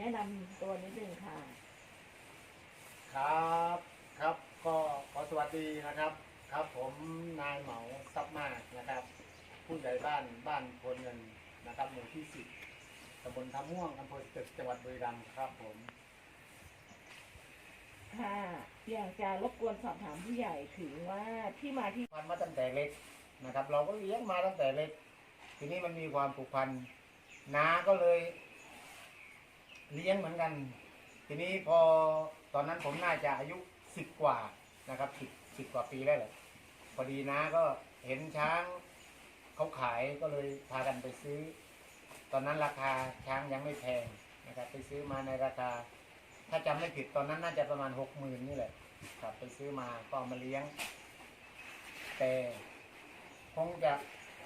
แนะนำตัวนิดนึงค่ะ ครับครับก็ขอสวัสดีนะครับ ครับผมนายเหมาซับมากนะครับ ผู้ใหญ่บ้านบ้านโพนเงินนะครับหมู่ที่สิบตำบลท่าม่วงอำเภอตึกจังหวัดบุรีรัมย์ครับผมค่ะอยากจะรบกวนสอบถามผู้ใหญ่ถึงว่าที่มาที่พันมาตั้งแต่เล็กนะครับ เราก็เลี้ยงมาตั้งแต่เล็ก ทีนี้มันมีความผูกพันน้าก็เลย เลี้ยงเหมือนกัน ทีนี้พอตอนนั้นผมน่าจะอายุสิบกว่านะครับสิบสิบกว่าปีแล้วแหละพอดีน้าก็เห็นช้างเขาขายก็เลยพากันไปซื้อ ตอนนั้นราคาช้างยังไม่แพงนะครับ ไปซื้อมาในราคา ถ้าจำไม่ผิดตอนนั้นน่าจะประมาณหกหมื่นนี่แหละครับไปซื้อมาก็เอมาเลี้ยง แต่คงจะ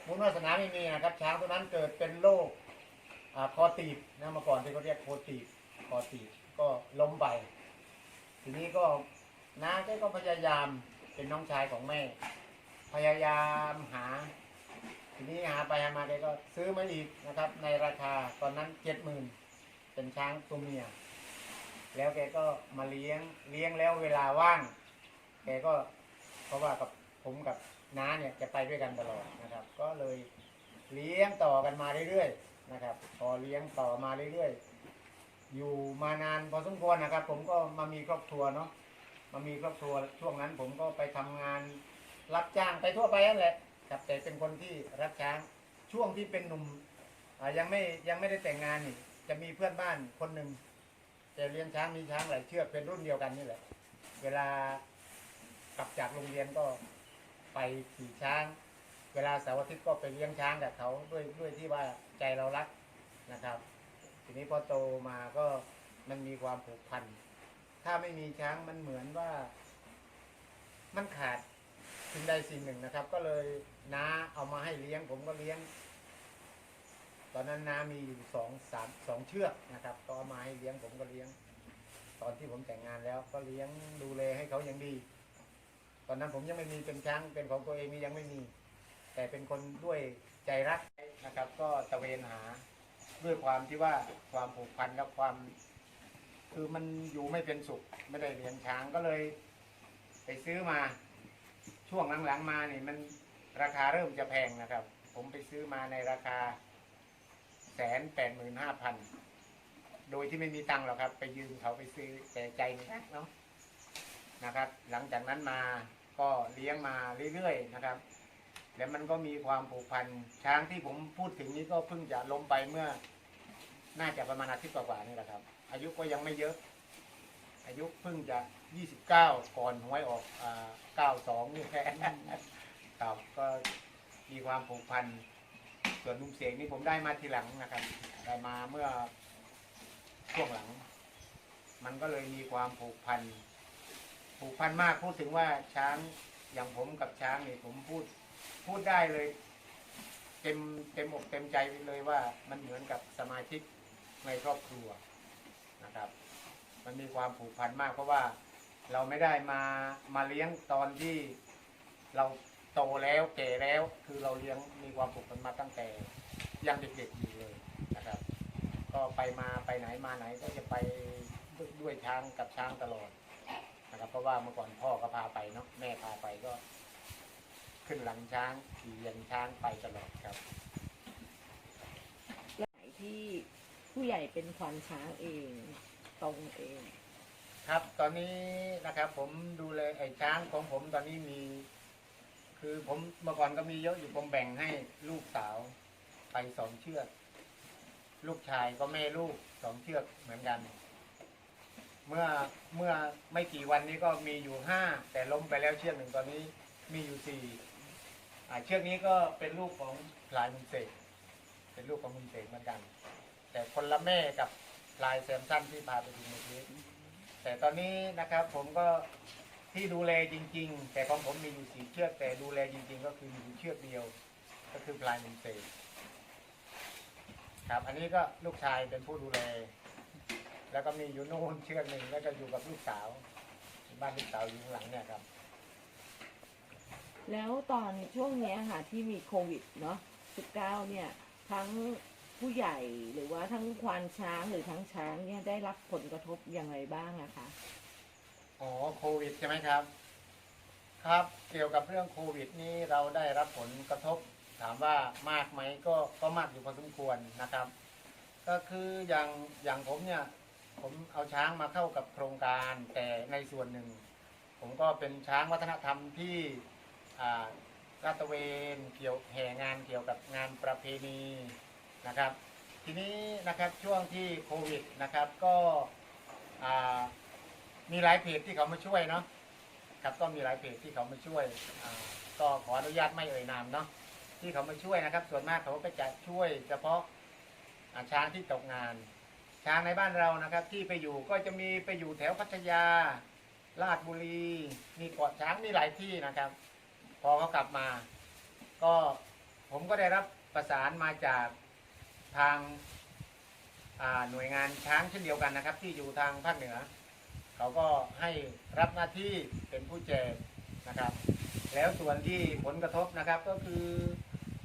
บุญวาสนาไม่มีนะครับ ช้างตัวนั้นเกิดเป็นโรค อ่าคอตีบนะเมื่อก่อนที่เขาเรียกโคตีบคอตีบก็ล้มไป ทีนี้ก็น้าแกก็พยายามเป็นน้องชายของแม่ พยายามหา ทีนี้หาไปหามาแกก็ซื้อมาอีกนะครับ ในราคาตอนนั้นเจ็ดหมื่นเป็นช้างตัวเมียแล้วแกก็มาเลี้ยงเลี้ยงแล้วเวลาว่าง แกก็เพราะว่ากับผมกับน้าเนี่ยจะไปด้วยกันตลอดนะครับ ก็เลยเลี้ยงต่อกันมาเรื่อยๆ นะครับพอเลี้ยงต่อมาเรื่อยๆ อยู่มานานพอสมควรนะครับ ผมก็มามีครอบครัวเนาะมามีครอบครัวช่วงนั้นผมก็ไปทำงานรับจ้างไปทั่วไปนั่นแหละครับแต่เป็นคนที่รักช้างช่วงที่เป็นหนุ่มยังไม่ยังไม่ได้แต่งงานนี่จะมีเพื่อนบ้านคนหนึ่งแต่เลี้ยงช้างมีช้างหลายเชือกเป็นรุ่นเดียวกันนี่แหละ เวลากลับจากโรงเรียนก็ไปขี่ช้าง เวลาเสาร์อาทิตย์ก็ไปเลี้ยงช้างกับเขาด้วยด้วยที่ว่า ใจเรารักนะครับ ทีนี้พอโตมาก็มันมีความผูกพัน ถ้าไม่มีช้างมันเหมือนว่า มันขาดสิ่งใดสิ่งหนึ่งนะครับ ก็เลยน้าเอามาให้เลี้ยง ผมก็เลี้ยง ตอนนั้นน้ามีอยู่สองสามสองเชือกนะครับ ก็เอามาให้เลี้ยงผมก็เลี้ยง ตอนที่ผมแต่งงานแล้ว ก็เลี้ยงดูแลให้เขาอย่างดี ตอนนั้นผมยังไม่มีเป็นช้างเป็นของตัวเองนี่ยังไม่มี แต่เป็นคนด้วยใจรัก นะครับ ก็ตะเวนหาด้วยความที่ว่าความผูกพันกับความ คือมันอยู่ไม่เป็นสุขไม่ได้เลี้ยงช้างก็เลย ไปซื้อมาช่วงหลังๆมานี่มันราคาเริ่มจะแพงนะครับ ผมไปซื้อมาในราคาแสนแปดหมื่นห้าพันโดยที่ไม่มีตังค์หรอกครับ ไปยืมเขาไปซื้อแต่ใจมันรักเนาะนะครับ หลังจากนั้นมาก็เลี้ยงมาเรื่อยๆนะครับ แล้วมันก็มีความผูกพันช้างที่ผมพูดถึงนี้ก็เพิ่งจะล้มไปเมื่อ น่าจะประมาณอาทิตย์กว่าๆนี่แหละครับ อายุก็ยังไม่เยอะ อายุเพิ่งจะยี่สิบเก้าก่อนหวยออกอ่าเก้าสองนี่แค่ครับก็มีความผูกพันส่วนนุ่มเสียงนี่ผมได้มาทีหลังนะครับได้มาเมื่อช่วงหลัง มันก็เลยมีความผูกพันผูกพันมากพูดถึงว่าช้างอย่างผมกับช้างนี่ผมพูด พูดได้เลย เต็มเต็มอกเต็มใจเลยว่ามันเหมือนกับสมาชิกในครอบครัวนะครับ มันมีความผูกพันมากเพราะว่าเราไม่ได้มามาเลี้ยงตอนที่เราโตแล้วแก่แล้วคือเราเลี้ยงมีความผูกพันมาตั้งแต่ยังเด็กๆอยู่เลยนะครับ ก็ไปมาไปไหนมาไหนก็จะไปด้วยช้างกับช้างตลอดนะครับ เพราะว่าเมื่อก่อนพ่อก็พาไปเนาะแม่พาไปก็ ขึ้นหลังช้างขี่ยันช้างไปตลอดครับไหนที่ผู้ใหญ่เป็นควานช้างเองตรงเอง ครับตอนนี้นะครับผมดูแลไอ้ช้างของผมตอนนี้มี คือผมเมื่อก่อนก็มีเยอะอยู่ผมแบ่งให้ลูกสาวไปสองเชือก ลูกชายก็แม่ลูกสองเชือกเหมือนกัน เมื่อเมื่อไม่กี่วันนี้ก็มีอยู่ห้าแต่ล้มไปแล้วเชือกหนึ่งตอนนี้มีอยู่สี่ อ่าเชือกนี้ก็เป็นลูกของลายมุนเสกเป็นลูกของมุนเสกเหมือนกัน แต่คนละแม่กับลายแซมสันที่พาไปดูเมื่อกี้แต่ตอนนี้นะครับผมก็ที่ดูแลจริง ๆ แต่ของผมมีอยู่สี่เชือก แต่ดูแลจริง ๆ ก็คือมีอยู่เชือกเดียว ก็คือลายมินเซครับ อันนี้ก็ลูกชายเป็นผู้ดูแล แล้วก็มีอยู่โน่นเชือกหนึ่งแล้วก็อยู่กับลูกสาว บ้านลูกสาวอยู่ข้างหลังเนี่ยครับ แล้วตอนช่วงเนี้ยค่ะที่มีโควิดเนาะ19เนี่ย ทั้งผู้ใหญ่หรือว่าทั้งควานช้างหรือทั้งช้างเนี่ยได้รับผลกระทบอย่างไรบ้างนะคะ อ๋อโควิดใช่ไหมครับ ครับเกี่ยวกับเรื่องโควิดนี้เราได้รับผลกระทบ ถามว่ามากไหมก็ก็มากอยู่พอสมควรนะครับ ก็คืออย่างอย่างผมเนี่ย ผมเอาช้างมาเข้ากับโครงการ แต่ในส่วนหนึ่ง ผมก็เป็นช้างวัฒนธรรมที่ ลาดตระเวนเกี่ยวแห่งานเกี่ยวกับงานประเพณีนะครับ ทีนี้นะครับช่วงที่โควิดนะครับก็มีหลายเพจที่เขามาช่วยเนาะครับก็มีหลายเพจที่เขามาช่วยก็ขออนุญาตไม่เอ่ยนามเนาะที่เขามาช่วยนะครับ ส่วนมากเขาก็จะช่วย เฉพาะาช้างที่ตกงาน ช้างในบ้านเรานะครับ ที่ไปอยู่ก็จะมีไปอยู่แถวพัทยาลาดบุรี มีเกาะช้างมีหลายที่นะครับ อเขากลับมา ก็ผมก็ได้รับประสานมาจากทางาหน่วยงานช้างเช่นเดียวกันนะครับ ที่อยู่ทางภาคเหนือ เขาก็ให้รับหน้าที่เป็นผู้แจกนะครับ แล้วส่วนที่ผลกระทบนะครับก็คือ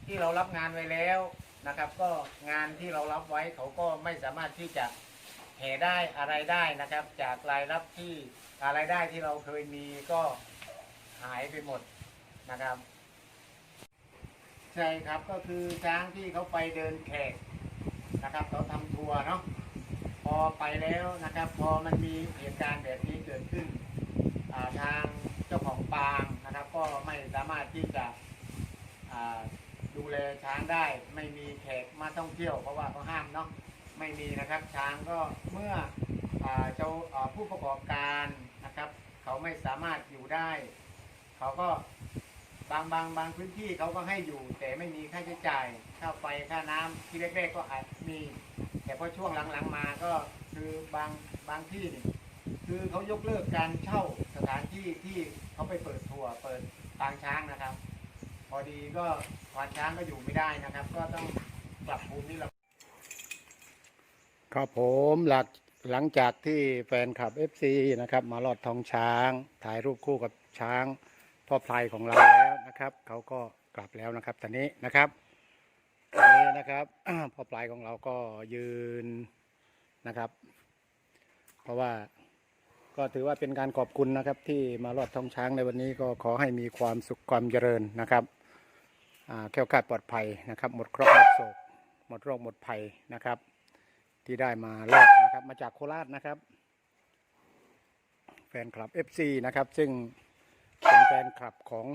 ที่เรารับงานไว้แล้วนะครับ ก็งานที่เรารับไว้เขาก็ไม่สามารถที่จะแห่ได้อะไรได้นะครับ จากรายรับที่รายได้ที่เราเคยมีก็หายไปหมด นะครับ ใช่ครับก็คือช้างที่เขาไปเดินแขกนะครับเขาทำทัวร์เนาะพอไปแล้วนะครับ พอมันมีเหตุการณ์แบบนี้เกิดขึ้นาทางเจ้าของปางนะครับ ก็ไม่สามารถที่จะดูแลช้างได้ ไม่มีแขกมาท่องเที่ยว เพราะว่าเขาห้ามเนาะไม่มีนะครับช้างก็เมื่ออเจ้าาผู้ประกอบการนะครับ เขาไม่สามารถอยู่ได้ เขาก็ บางบางบางพื้นที่เขาก็ให้อยู่ แต่ไม่มีค่าใช้จ่ายค่าไฟค่าน้ำที่แรกๆก็อาจมี แต่พอช่วงหลังๆมาก็คือบางบางที่นี่คือเขายกเลิกการเช่าสถานที่ที่เขาไปเปิดทัวร์เปิดปางช้างนะครับ พอดีก็ควานช้างก็อยู่ไม่ได้นะครับ ก็ต้องปรับภูมิลำครับผมหลักหลังจากที่แฟนคลับ FC นะครับ มาลอดทองช้าง ถ่ายรูปคู่กับช้าง พ่อพลายของเราแล้วนะครับเขาก็กลับแล้วนะครับตอนนี้นะครับตอนนี้นะครับพ่อพลายของเราก็ยืนนะครับ เพราะว่าก็ถือว่าเป็นการขอบคุณนะครับ ที่มาลอดทองช้างในวันนี้ก็ขอให้มีความสุขความเจริญนะครับอ่าแคล้วคลาดปลอดภัยนะครับ หมดเคราะห์หมดโศก หมดโรคหมดภัยนะครับ ที่ได้มาลอดนะครับ มาจากโคราชนะครับ แฟนคลับ FC นะครับ ซึ่ง ฟนคลับของ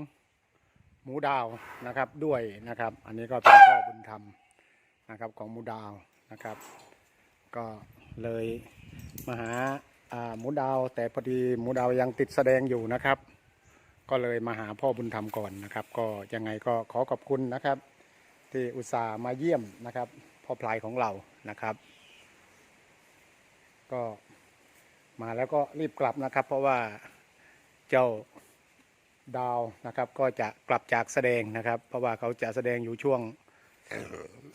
หมูดาวนะครับด้วยนะครับ อันนี้ก็เป็นพ่อบุญธรรมนะครับของหมูดาวนะครับ ก็เลยมาหาอ่าหมูดาว แต่พอดีหมูดาวยังติดแสดงอยู่นะครับ ก็เลยมาหาพ่อบุญธรรมก่อนนะครับ ก็ยังไงก็ขอขอบคุณนะครับ ที่อุตส่าห์มาเยี่ยมนะครับพ่อพลายของเรานะครับ ก็มาแล้วก็รีบกลับนะครับ เพราะว่าเจ้า ดาวนะครับก็จะกลับจากแสดงนะครับ เพราะว่าเขาจะแสดงอยู่ช่วง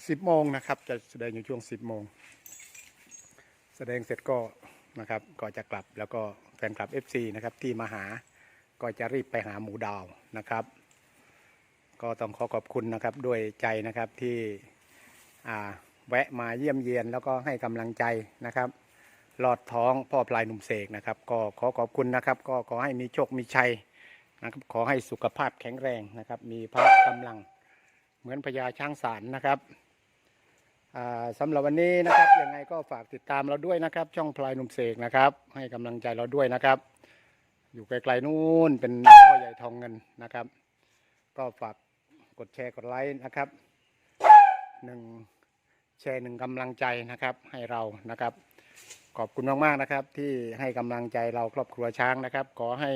สิบโมงนะครับ จะแสดงอยู่ช่วงสิบโมงแสดงเสร็จก็นะครับก็จะกลับแล้วก็แฟนคลับ FC นะครับที่มาหาก็จะรีบไปหาหมูดาวนะครับ ก็ต้องขอขอบคุณนะครับด้วยใจนะครับที่อ่าแวะมาเยี่ยมเยียนแล้วก็ให้กำลังใจนะครับลอดท้องพ่อพลายหนุ่มเสกนะครับ ก็ขอขอบคุณนะครับ ก็ขอให้มีโชคมีชัย นะครับขอให้สุขภาพแข็งแรงนะครับ มีพละกำลังเหมือนพญาช้างสารนะครับสำหรับวันนี้นะครับยังไงก็ฝากติดตามเราด้วยนะครับ ช่องพลายนุ่มเสกนะครับ ให้กำลังใจเราด้วยนะครับ อยู่ไกลๆนู่นเป็นพ่อใหญ่ทองเงินนะครับ ก็ฝากกดแชร์กดไลค์นะครับหนึ่งแชร์หนึ่งกำลังใจนะครับให้เรานะครับ ขอบคุณมากๆนะครับ ที่ให้กำลังใจเราครอบครัวช้างนะครับ ขอให้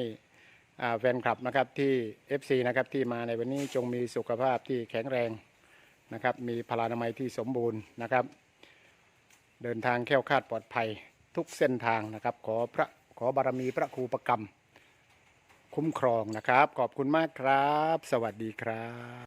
แฟนคลับนะครับที่ FC นะครับที่มาในวันนี้จงมีสุขภาพที่แข็งแรงนะครับ มีพลานามัยที่สมบูรณ์นะครับ เดินทางแค้วคาดปลอดภัยทุกเส้นทางนะครับ ขอพระขอบารมีพระครูประกรรม คุ้มครองนะครับ ขอบคุณมากครับ สวัสดีครับ